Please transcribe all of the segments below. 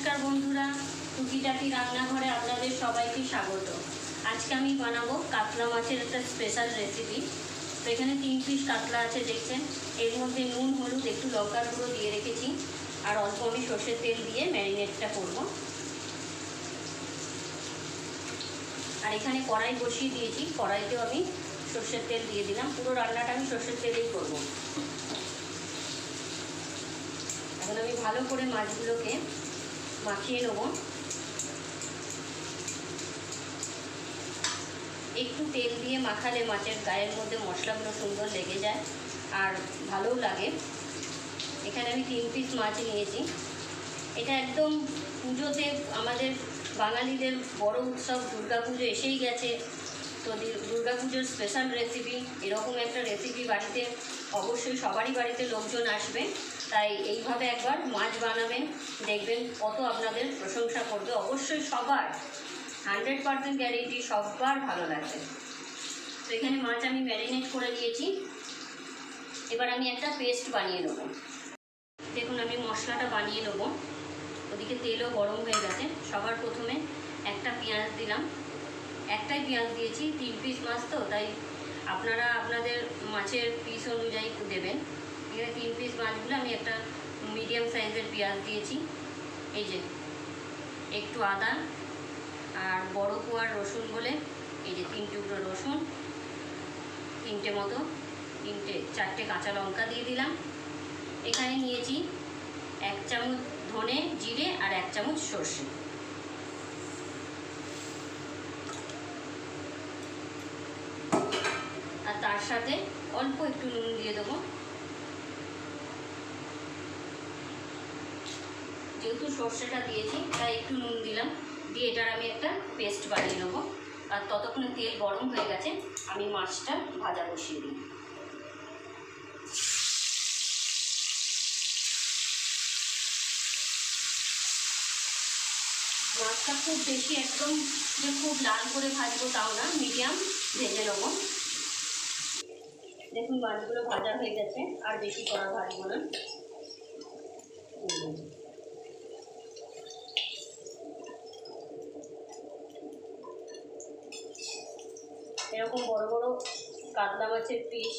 নমস্কার বন্ধুরা, টুকিটাকি রান্নাঘরে আপনাদের সবাইকে স্বাগত। আজকে আমি বানাবো কাতলা মাছের একটা স্পেশাল রেসিপি তো এখানে তিন পিস কাতলা আছে, দেখছেন? এর মধ্যে নুন, হলুদ, একটু লঙ্কার গুঁড়ো দিয়ে রেখেছি। আর অল্প আমি সর্ষের তেল দিয়ে ম্যারিনেটটা করব। আর এখানে কড়াই বসিয়ে দিয়েছি, কড়াইতেও আমি সর্ষের তেল দিয়ে দিলাম। পুরো রান্নাটা আমি সর্ষের তেলেই করব। এখন আমি ভালো করে মাছগুলোকে মাখিয়ে নেব। একটু তেল দিয়ে মাখালে মাছের গায়ের মধ্যে মশলাগুলো সুন্দর লেগে যায় আর ভালোও লাগে। এখানে আমি তিন পিস মাছ নিয়েছি। এটা একদম পুজোতে আমাদের বাঙালিদের বড় উৎসব, দুর্গাপুজো এসেই গেছে। তো দুর্গাপুজোর স্পেশাল রেসিপি এরকম একটা রেসিপি বাড়িতে অবশ্যই সবারই বাড়িতে লোকজন আসবে। তাই এইভাবে একবার মাছ বানাবেন, দেখবেন কত আপনাদের প্রশংসা করবে। অবশ্যই সবার, হান্ড্রেড পারসেন্ট গ্যারেন্টি, সবার ভালো লাগবে। তো এখানে মাছ আমি ম্যারিনেট করে দিয়েছি। এবার আমি একটা পেস্ট বানিয়ে নেব। দেখুন, আমি মশলাটা বানিয়ে নেব। ওদিকে তেলও গরম হয়ে গেছে। সবার প্রথমে একটা পেঁয়াজ দিলাম। একটাই পেঁয়াজ দিয়েছি, তিন পিস মাছ তো, তাই আপনারা আপনাদের মাছের পিস অনুযায়ী দেবেন। এখানে তিন পিস মাছগুলো আমি একটা মিডিয়াম সাইজের পেঁয়াজ দিয়েছি। এই যে, একটু আদা আর বড় কুয়ার রসুন বলে, এই যে তিন টুকরো রসুন, তিনটে মতো, তিনটে, চারটে কাঁচা লঙ্কা দিয়ে দিলাম। এখানে নিয়েছি এক চামচ ধনে জিরে আর এক চামচ সর্ষে। আর তার সাথে অল্প একটু নুন দিয়ে দেবো। যেহেতু সর্ষেটা দিয়েছি, তাই একটু নুন দিলাম। দিয়ে এটার আমি একটা পেস্ট বানিয়ে নেব। আর ততক্ষণে তেল গরম হয়ে গেছে, আমি মাছটা ভাজা বসিয়ে দিই। মাছটা খুব বেশি একদম যে খুব লাল করে ভাজবো তাও না, মিডিয়াম ভেজে নেব। দেখুন, মাছগুলো ভাজা হয়ে গেছে, আর বেশি করা ভাজবো না। এরকম বড় বড় কাতলা মাছের পিস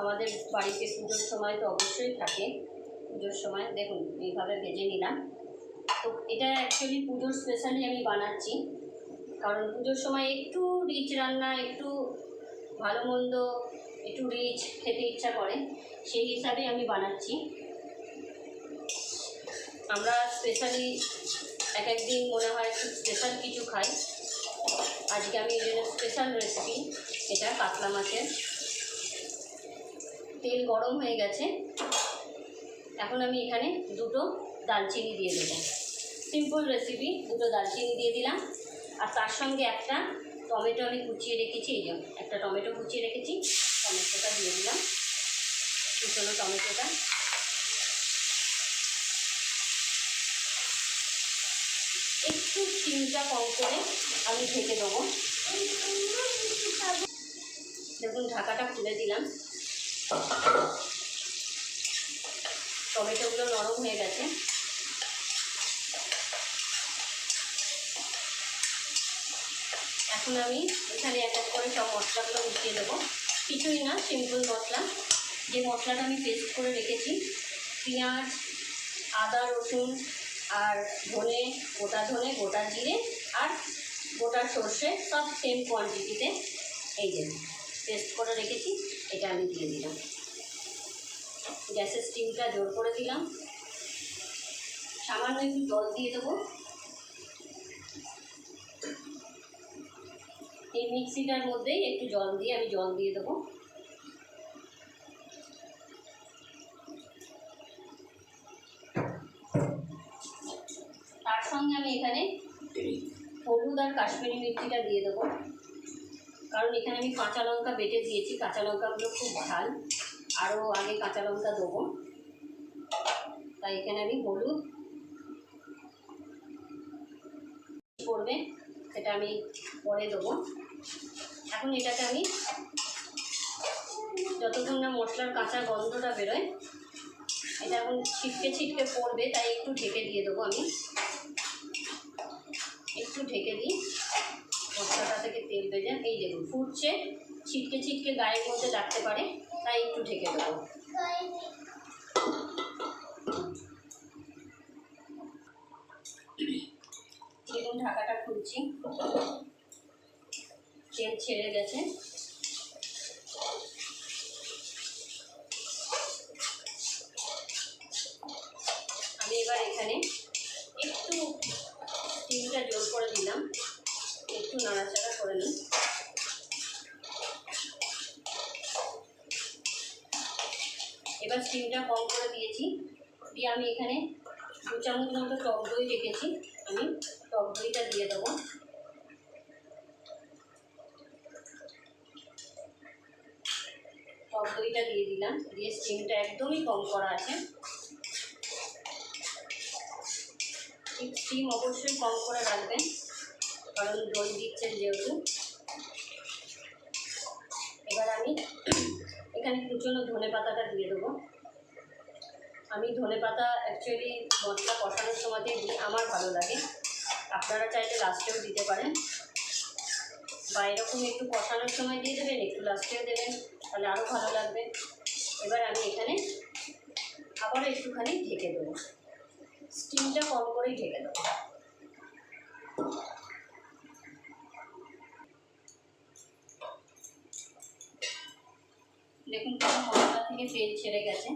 আমাদের বাড়িতে পুজোর সময় তো অবশ্যই থাকে। পুজোর সময় দেখুন, এইভাবে ভেজে নিলাম। তো এটা অ্যাকচুয়ালি পুজোর স্পেশালি আমি বানাচ্ছি। কারণ পুজোর সময় একটু রিচ রান্না, একটু ভালো মন্দ, একটু রিচ খেতে ইচ্ছা করে, সেই হিসাবে আমি বানাচ্ছি। আমরা স্পেশালি এক একদিন মনে হয় খুব স্পেশাল কিছু খাই। আজকে আমি এই স্পেশাল রেসিপি এটা কাতলা মাছের। তেল গরম হয়ে গেছে। এখন আমি এখানে দুটো দালচিনি দিয়ে দেবো। সিম্পল রেসিপি দুটো দালচিনি দিয়ে দিলাম। আর তার সঙ্গে একটা টমেটো আমি কুচিয়ে রেখেছি, এই যে একটা টমেটো কুচিয়ে রেখেছি, টমেটোটা দিয়ে দিলাম। কুচনো টমেটোটা একটু চিনিটা কম করে আমি ঢেকে দেবো। দেখুন, ঢাকাটা খুলে দিলাম। টমেটোগুলো নরম হয়ে গেছে। এখন আমি এখানে এক এক করে সব মশলাগুলো মিশিয়ে দেবো। কিছুই না সিম্পল মশলা। যে মশলাটা আমি পেস্ট করে রেখেছি, পেঁয়াজ, আদা, রসুন আর ধনে, গোটা ধনে, গোটা জিরে আর গোটা সর্ষে সব সেম কোয়ান্টিটিতে এই যে পেস্ট করে রেখেছি, এটা আমি দিয়ে দিলাম। গ্যাসের স্টিমটা জোর করে দিলাম। সামান্য একটু জল দিয়ে দেবো। এই মিক্সিটার মধ্যেই একটু জল দিয়ে আমি জল দিয়ে দেবো তার সঙ্গে আমি এখানে হলুদ আর কাশ্মীরি মির্চিটা দিয়ে দেবো। কারণ এখানে আমি কাঁচা লঙ্কা বেটে দিয়েছি। কাঁচা লঙ্কাগুলো খুব ঝাল। আরও আগে কাঁচা লঙ্কা দেবো। তাই এখানে আমি হলুদ পড়বে সেটা আমি পরে দেবো। এখন এটাকে আমি যতক্ষণ না মশলার কাঁচা গন্ধটা বেরোয় এটা এখন ছিটকে ছিটকে পড়বে তাই একটু ঢেকে দিয়ে দেবো আমি। একটু ঢেকে দিই। মশলাটা থেকে তেল ভেজে এই দেখুন, ফুটছে, ছিটকে ছিটকে গায়ের মধ্যে লাগতে পারে, তাই একটু ঢেকে দেবো। দেখুন, ঢাকাটা খুলছি। তেল ছেড়ে গেছে আমি এবার এখানে একটু স্টিমটা জোর করে দিলাম একটু নাড়াচাড়া করে নিই এবার স্টিমটা কম করে দিয়েছি। দিয়ে আমি এখানে দু চামচ মতো টক দই রেখেছি। আমি টক দইটা দিয়ে দেবো। টক দইটা দিয়ে দিলাম। দিয়ে স্টিমটা একদমই কম করা আছে। স্টিম অবশ্যই কম করে রাখবেন। কারণ দই দিচ্ছেন যেহেতু। এবার আমি এখানে কুচনো ধনে পাতাটা দিয়ে দেবো। আমি ধনে পাতা অ্যাকচুয়ালি মশলা কষানোর সময়তেই দিই, আমার ভালো লাগে। আপনারা চাইলে লাস্টেও দিতে পারেন। বা এরকম একটু কষানোর সময় দিয়ে দেবেন, একটু লাস্টেও দেবেন, তাহলে আরও ভালো লাগবে। এবার আমি এখানে আবার একটুখানি ঢেকে দেবো। স্টিমটা কম করেই ঢেকে দেবো। দেখুন পুরো মশলা থেকে তেল ছেড়ে গেছে।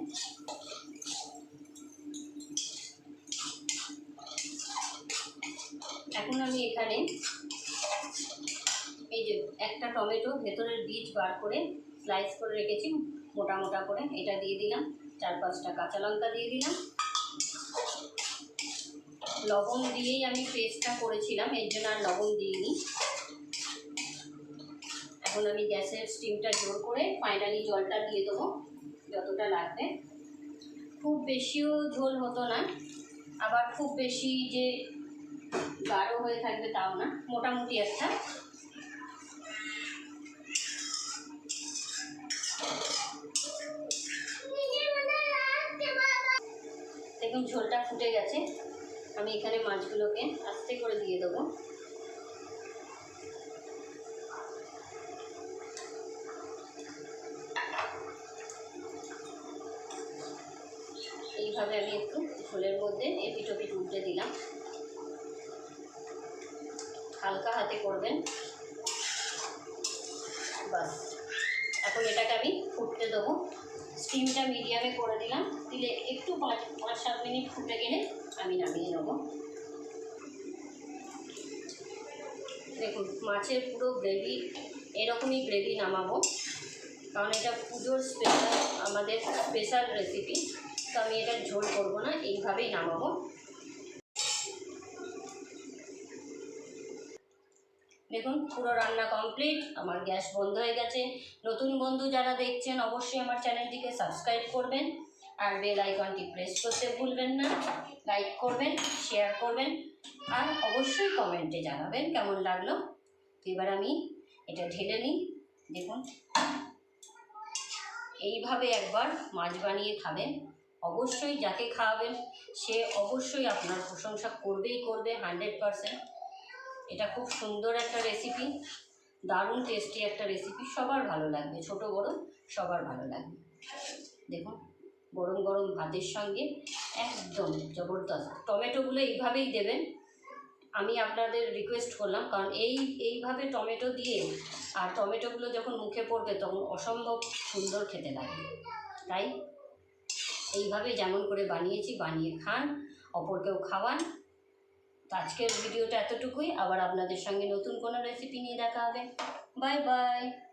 এখন আমি এখানে এই যে একটা টমেটো ভেতরের বীজ বার করে স্লাইস করে রেখেছি, মোটা মোটা করে। এটা দিয়ে দিলাম, চার পাঁচটা কাঁচা লঙ্কা দিয়ে দিলাম। লবণ দিয়েই আমি পেস্টটা করেছিলাম, এর জন্য আর লবণ দিইনি। এখন আমি গ্যাসের স্টিমটা জোর করে ফাইনালি জলটা দিয়ে দেবো, যতটা লাগবে। খুব বেশিও ঝোল হতো না, আবার খুব বেশি যে গাঢ় হয়ে থাকবে তাও না, মোটামুটি একটা। দেখুন, ঝোলটা ফুটে গেছে, আমি এখানে মাছগুলোকে আস্তে করে দিয়ে দেবো। এইভাবে আমি একটু ঝোলের মধ্যে এপিট ওপিট উল্টে দিলাম। হালকা হাতে করবেন। বাস। এখন এটাকে আমি ফুটতে দেবো। স্টিমটা মিডিয়ামে করে দিলাম। দিলে একটু পাঁচ পাঁচ, সাত মিনিট ফুটে গেলে আমি নামিয়ে নেব। দেখুন, মাছের পুরো গ্রেভি, এরকমই গ্রেভি নামাবো। কারণ এটা পুজোর স্পেশাল আমাদের স্পেশাল রেসিপি এটা ঝোল করব না, এইভাবেই নামাবো। দেখুন, পুরো রান্না কমপ্লিট আমার গ্যাস বন্ধ হয়ে গেছে। নতুন বন্ধু যারা দেখছেন, অবশ্যই আমার চ্যানেলটিকে সাবস্ক্রাইব করবেন। আর বেল আইকনটি প্রেস করতে ভুলবেন না। লাইক করবেন শেয়ার করবেন, আর অবশ্যই কমেন্টে জানাবেন কেমন লাগল। এবার আমি এটা ঢেলে নিই। দেখুন, এইভাবে একবার মাছ বানিয়ে খাবেন। অবশ্যই যাকে খাওয়াবেন, সে অবশ্যই আপনার প্রশংসা করবেই করবে হান্ড্রেড পারসেন্ট এটা খুব সুন্দর একটা রেসিপি দারুণ টেস্টি একটা রেসিপি সবার ভালো লাগবে, ছোট বড় সবার ভালো লাগবে। দেখুন, গরম গরম ভাতের সঙ্গে একদম জবরদস্ত। টমেটোগুলো এইভাবেই দেবেন। আমি আপনাদের রিকোয়েস্ট করলাম, কারণ এই, এইভাবে টমেটো দিয়ে আর টমেটোগুলো যখন মুখে পড়বে, তখন অসম্ভব সুন্দর খেতে লাগে তাই এইভাবে যেমন করে বানিয়েছি, বানিয়ে খান, অপরকেও খাওয়ান। তো আজকের ভিডিওটা এতটুকুই। আবার আপনাদের সঙ্গে নতুন কোনো রেসিপি নিয়ে দেখা হবে। Bye bye